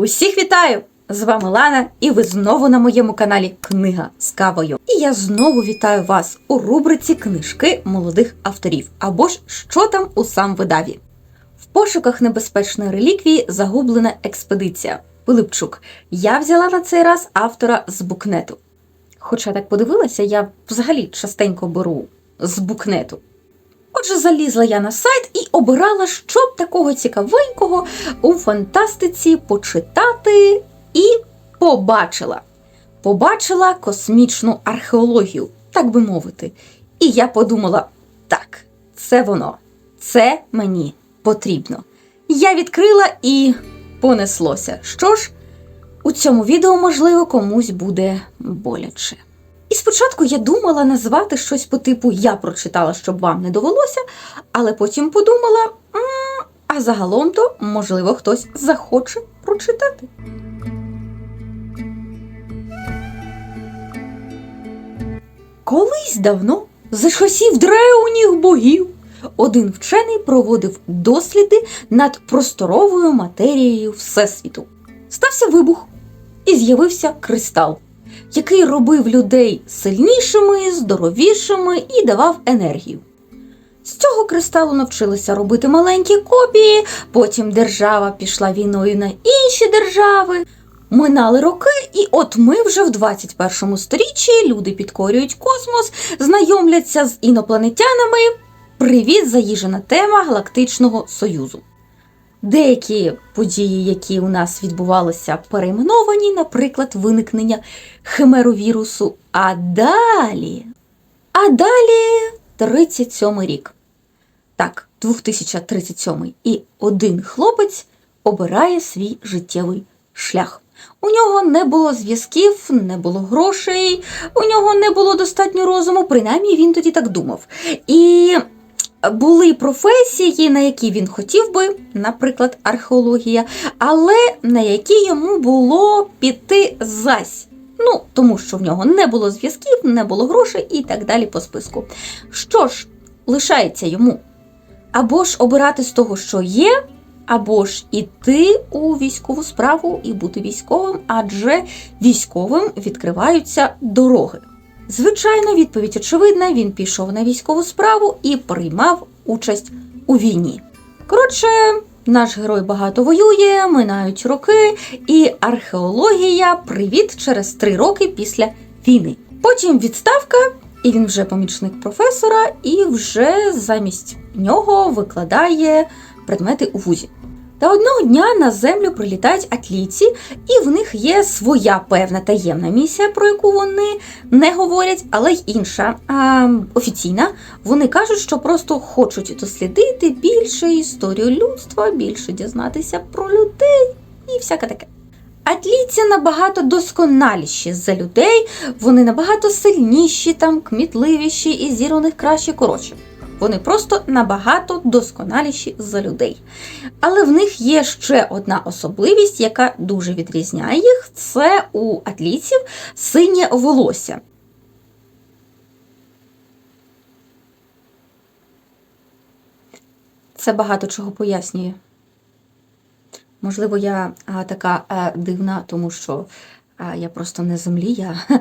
Усіх вітаю! З вами Лана, і ви знову на моєму каналі Книга з кавою. І я знову вітаю вас у рубриці Книжки молодих авторів або ж що там у сам видаві. В пошуках небезпечної реліквії загублена експедиція. Пилипчук. Я взяла на цей раз автора з букнету. Хоча так подивилася, я взагалі частенько беру з букнету. Отже, залізла я на сайт і обирала, що б такого цікавенького у фантастиці почитати, і побачила. Побачила космічну археологію, так би мовити. І я подумала: так, це воно, це мені потрібно. Я відкрила і понеслося. Що ж, у цьому відео, можливо, комусь буде боляче. І спочатку я думала назвати щось по типу Я прочитала, щоб вам не довелося, але потім подумала, «М, а загалом то, можливо, хтось захоче прочитати. Колись давно, за часів древніх богів, один вчений проводив досліди над просторовою матерією Всесвіту. Стався вибух, і з'явився кристал, який робив людей сильнішими, здоровішими і давав енергію. З цього кристалу навчилися робити маленькі копії, потім держава пішла війною на інші держави. Минали роки, і от ми вже в 21 сторіччі люди підкорюють космос, знайомляться з інопланетянами. Привіт, заїжджена тема Галактичного Союзу. Деякі події, які у нас відбувалися, перейменовані, наприклад, виникнення химеровірусу. А далі. А далі 37 рік. Так, 2037. І один хлопець обирає свій життєвий шлях. У нього не було зв'язків, не було грошей, у нього не було достатньо розуму, принаймні він тоді так думав. І були професії, на які він хотів би, наприклад, археологія, але на які йому було піти зась. Ну, тому що в нього не було зв'язків, не було грошей і так далі по списку. Що ж, лишається йому? Або ж обирати з того, що є, або ж іти у військову справу і бути військовим, адже військовим відкриваються дороги. Звичайно, відповідь очевидна: він пішов на військову справу і приймав участь у війні. Коротше, наш герой багато воює, минають роки, і археологія привіт через три роки після війни. Потім відставка, і він вже помічник професора, і вже замість нього викладає предмети у вузі. Та одного дня на землю прилітають атлійці, і в них є своя певна таємна місія, про яку вони не говорять, але й інша а, офіційна. Вони кажуть, що просто хочуть дослідити більше історію людства, більше дізнатися про людей і всяке таке. Атлійці набагато досконаліші за людей, вони набагато сильніші, там, кмітливіші і зір у них краще коротше. Вони просто набагато досконаліші за людей. Але в них є ще одна особливість, яка дуже відрізняє їх: це у атлійців синє волосся. Це багато чого пояснює. Можливо, я а, така а, дивна, тому що а, я просто не землі, я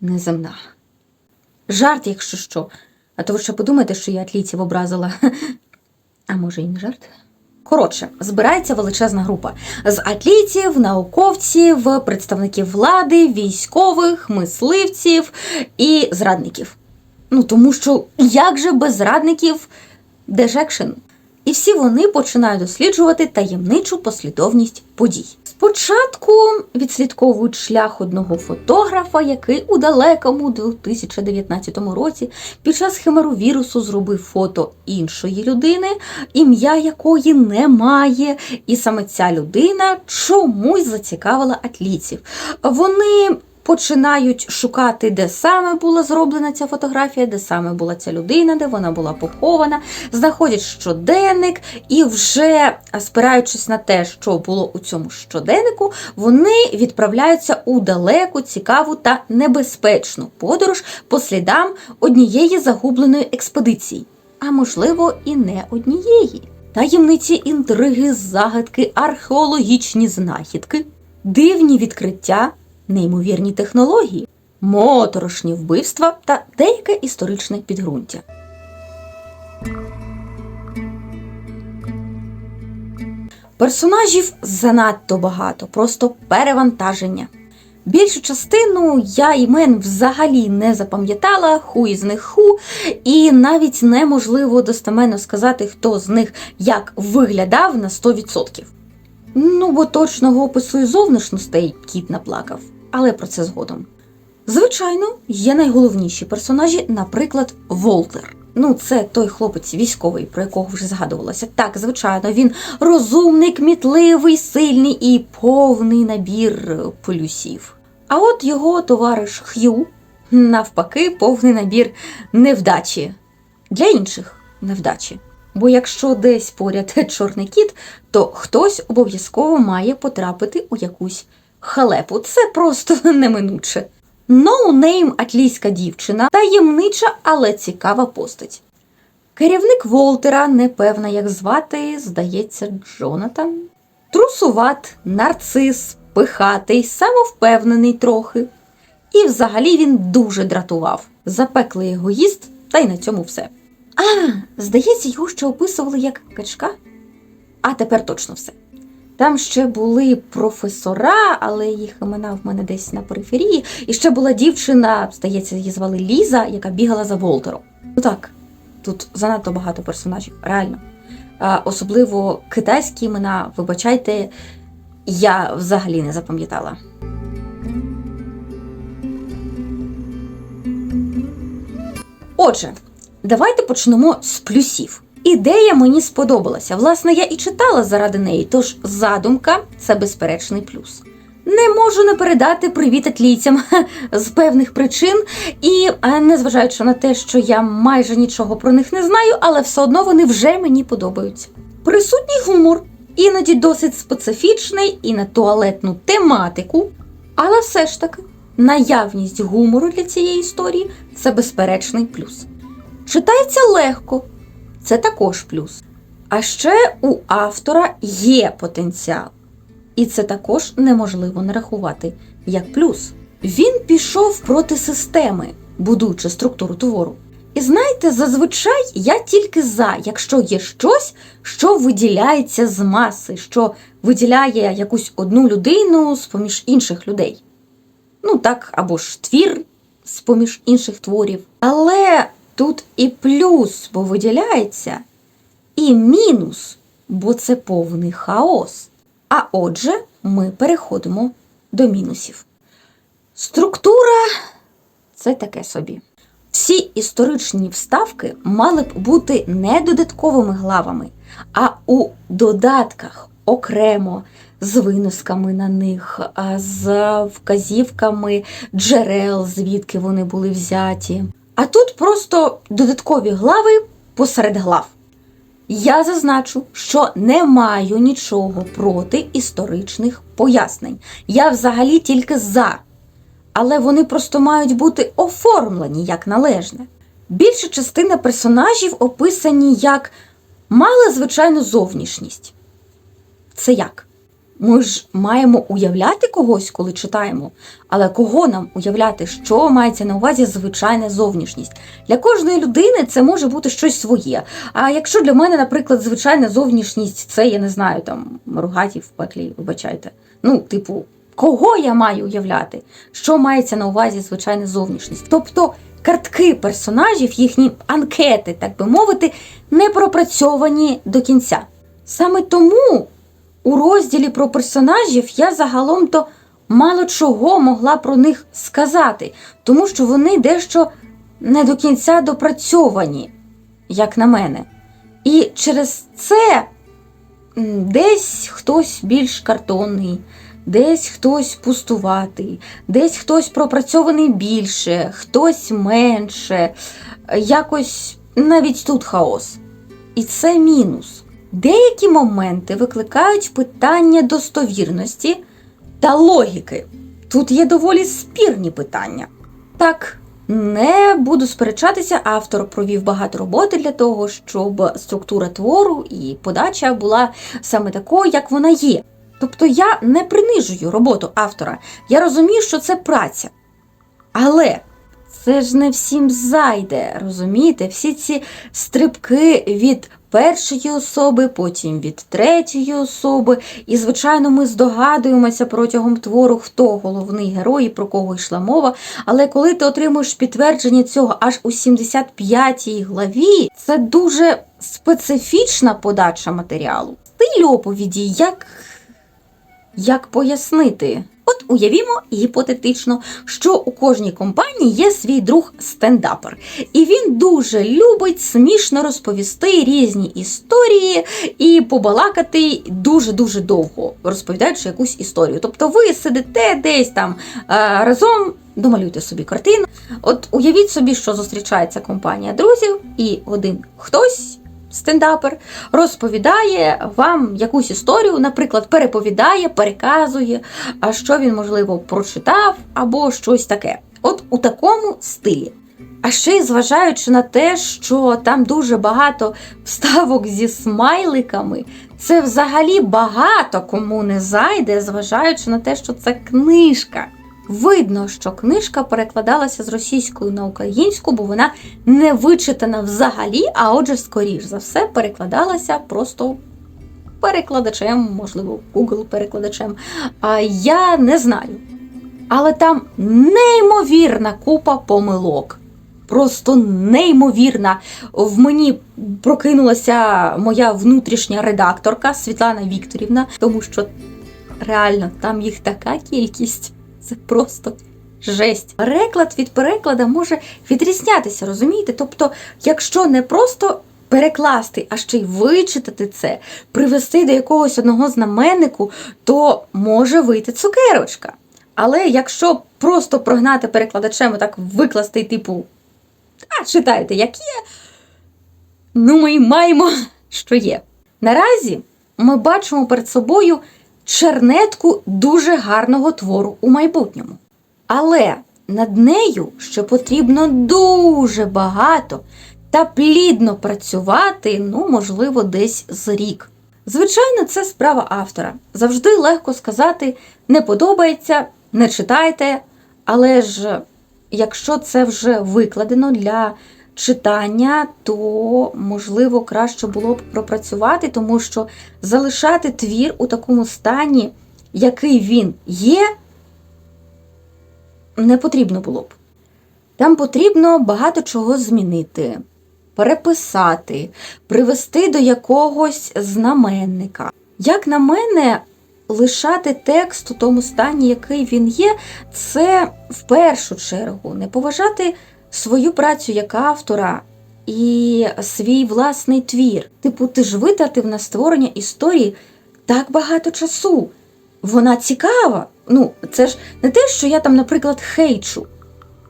неземна. Жарт, якщо що. А то ви ще подумаєте, що я атлійців образила. А може і не жарт? Коротше, збирається величезна група з атлітів, науковців, представників влади, військових, мисливців і зрадників. Ну тому що як же без зрадників дежекшен? І всі вони починають досліджувати таємничу послідовність подій. Спочатку відслідковують шлях одного фотографа, який у далекому 2019 році під час химеровірусу зробив фото іншої людини, ім'я якої немає. І саме ця людина чомусь зацікавила атлійців. Вони починають шукати, де саме була зроблена ця фотографія, де саме була ця людина, де вона була похована, знаходять щоденник, і вже спираючись на те, що було у цьому щоденнику, вони відправляються у далеку, цікаву та небезпечну подорож по слідам однієї загубленої експедиції, а можливо, і не однієї. таємниці інтриги, загадки, археологічні знахідки, дивні відкриття, неймовірні технології, моторошні вбивства та деяке історичне підґрунтя. Персонажів занадто багато, просто перевантаження. Більшу частину я імен взагалі не запам'ятала, ху із них ху, і навіть неможливо достеменно сказати, хто з них як виглядав на 100%. Ну, бо точного опису і зовнішностей кіт наплакав, але про це згодом. Звичайно, є найголовніші персонажі, наприклад, Волтер. Ну, це той хлопець військовий, про якого вже згадувалося. Так, звичайно, він розумний, кмітливий, сильний і повний набір е, плюсів. А от його товариш Х'ю, навпаки, повний набір невдачі. Для інших невдачі. Бо якщо десь поряд чорний кіт, то хтось обов'язково має потрапити у якусь халепу. Це просто неминуче. Ноунейм атлійська дівчина, таємнича, але цікава постать. Керівник Волтера, непевна, як звати, здається, Джонатан. Трусуват, нарцис, пихатий, самовпевнений трохи. І взагалі він дуже дратував. Запеклий егоїст, та й на цьому все. А, здається, його ще описували як качка. А тепер точно все. Там ще були професора, але їх імена в мене десь на периферії. І ще була дівчина, здається, її звали Ліза, яка бігала за Волтером. Ну так, тут занадто багато персонажів, реально. А, особливо китайські імена, вибачайте, я взагалі не запам'ятала. Отже, давайте почнемо з плюсів. Ідея мені сподобалася. Власне, я і читала заради неї, тож задумка це безперечний плюс. Не можу не передати привіт атлійцям з певних причин, і е, незважаючи на те, що я майже нічого про них не знаю, але все одно вони вже мені подобаються. Присутній гумор, іноді досить специфічний і на туалетну тематику, але все ж таки наявність гумору для цієї історії це безперечний плюс. Читається легко, це також плюс. А ще у автора є потенціал, і це також неможливо не рахувати як плюс. Він пішов проти системи, будуючи структуру твору. І знаєте, зазвичай я тільки за, якщо є щось, що виділяється з маси, що виділяє якусь одну людину з поміж інших людей. Ну так, або ж твір з поміж інших творів. Але тут і плюс, бо виділяється, і мінус, бо це повний хаос. А отже, ми переходимо до мінусів. Структура це таке собі. Всі історичні вставки мали б бути не додатковими главами, а у додатках окремо з винусками на них, з вказівками джерел, звідки вони були взяті. А тут просто додаткові глави посеред глав. Я зазначу, що не маю нічого проти історичних пояснень. Я взагалі тільки за. Але вони просто мають бути оформлені як належне. Більша частина персонажів описані як мали звичайну зовнішність. Це як? Ми ж маємо уявляти когось, коли читаємо. Але кого нам уявляти, що мається на увазі звичайна зовнішність? Для кожної людини це може бути щось своє. А якщо для мене, наприклад, звичайна зовнішність, це я не знаю, там ругаті в пеклі, вибачайте. Ну, типу, кого я маю уявляти? Що мається на увазі звичайна зовнішність? Тобто картки персонажів, їхні анкети, так би мовити, не пропрацьовані до кінця. Саме тому розділі про персонажів я загалом то мало чого могла про них сказати, тому що вони дещо не до кінця допрацьовані, як на мене. І через це десь хтось більш картонний, десь хтось пустуватий, десь хтось пропрацьований більше, хтось менше. Якось навіть тут хаос. І це мінус. Деякі моменти викликають питання достовірності та логіки. Тут є доволі спірні питання. Так, Не буду сперечатися, автор провів багато роботи для того, щоб структура твору і подача була саме такою, як вона є. Тобто я не принижую роботу автора. Я розумію, що це праця. Але це ж не всім зайде, розумієте? Всі ці стрибки від першої особи, потім від третьої особи. І, звичайно, ми здогадуємося протягом твору, хто головний герой і про кого йшла мова. Але коли ти отримуєш підтвердження цього аж у 75-й главі, це дуже специфічна подача матеріалу. Стиль оповіді, як як пояснити? От уявімо гіпотетично, що у кожній компанії є свій друг стендапер, і він дуже любить смішно розповісти різні історії і побалакати дуже-дуже довго, розповідаючи якусь історію. Тобто ви сидите десь там е, разом. Домалюйте собі картину. От уявіть собі, що зустрічається компанія друзів, і один хтось стендапер розповідає вам якусь історію, наприклад, переповідає, переказує, а що він, можливо, прочитав або щось таке. От у такому стилі. А ще й зважаючи на те, що там дуже багато вставок зі смайликами, це взагалі багато кому не зайде, зважаючи на те, що це книжка. Видно, що книжка перекладалася з російської на українську, бо вона не вичитана взагалі, а отже, скоріш за все, перекладалася просто перекладачем, можливо, Google перекладачем. А я не знаю. Але там неймовірна купа помилок. Просто неймовірна. В мені прокинулася моя внутрішня редакторка Світлана Вікторівна, тому що реально там їх така кількість. Це просто жесть. Переклад від переклада може відрізнятися, розумієте? Тобто, якщо не просто перекласти, а ще й вичитати це, привести до якогось одного знаменнику, то може вийти цукерочка. Але якщо просто прогнати перекладачем і так викласти, типу, а читайте, як є, ну ми й маємо, що є. Наразі ми бачимо перед собою чернетку дуже гарного твору у майбутньому. Але над нею ще потрібно дуже багато та плідно працювати, ну, можливо, десь з рік. Звичайно, це справа автора. Завжди легко сказати не подобається, не читайте, але ж якщо це вже викладено для читання, то можливо краще було б пропрацювати, тому що залишати твір у такому стані, який він є, не потрібно було б. Там потрібно багато чого змінити, переписати, привести до якогось знаменника. Як на мене, лишати текст у тому стані, який він є, це в першу чергу не поважати свою працю як автора і свій власний твір. Типу, ти ж витратив на створення історії так багато часу. Вона цікава. Ну, це ж не те, що я там, наприклад, хейчу.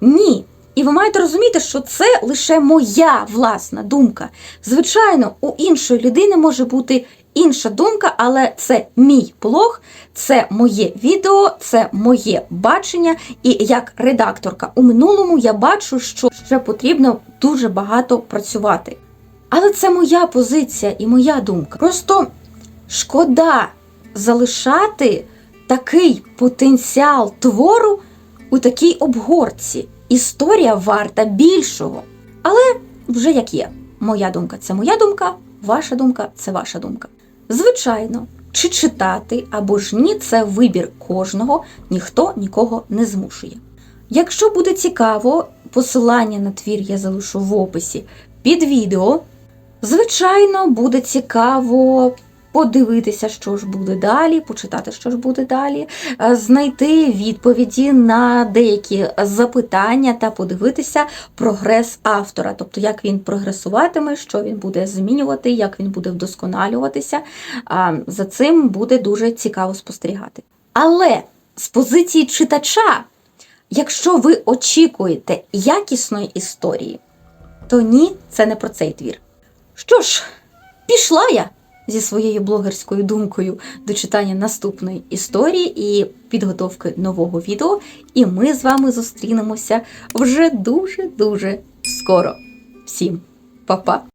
Ні. І ви маєте розуміти, що це лише моя власна думка. Звичайно, у іншої людини може бути інша думка, але це мій блог, це моє відео, це моє бачення. І як редакторка у минулому я бачу, що ще потрібно дуже багато працювати. Але це моя позиція і моя думка. Просто шкода залишати такий потенціал твору у такій обгорці. Історія варта більшого. Але вже як є. Моя думка це моя думка, ваша думка це ваша думка. Звичайно, чи читати або ж ні, це вибір кожного, ніхто нікого не змушує. Якщо буде цікаво, посилання на твір я залишу в описі під відео. Звичайно, буде цікаво подивитися, що ж буде далі, почитати, що ж буде далі, е, знайти відповіді на деякі запитання та подивитися прогрес автора, тобто як він прогресуватиме, що він буде змінювати, як він буде вдосконалюватися. За цим буде дуже цікаво спостерігати. Але з позиції читача, якщо ви очікуєте якісної історії, то ні, це не про цей твір. Що ж, пішла я. Зі своєю блогерською думкою до читання наступної історії і підготовки нового відео. І ми з вами зустрінемося вже дуже-дуже скоро. Всім па-па!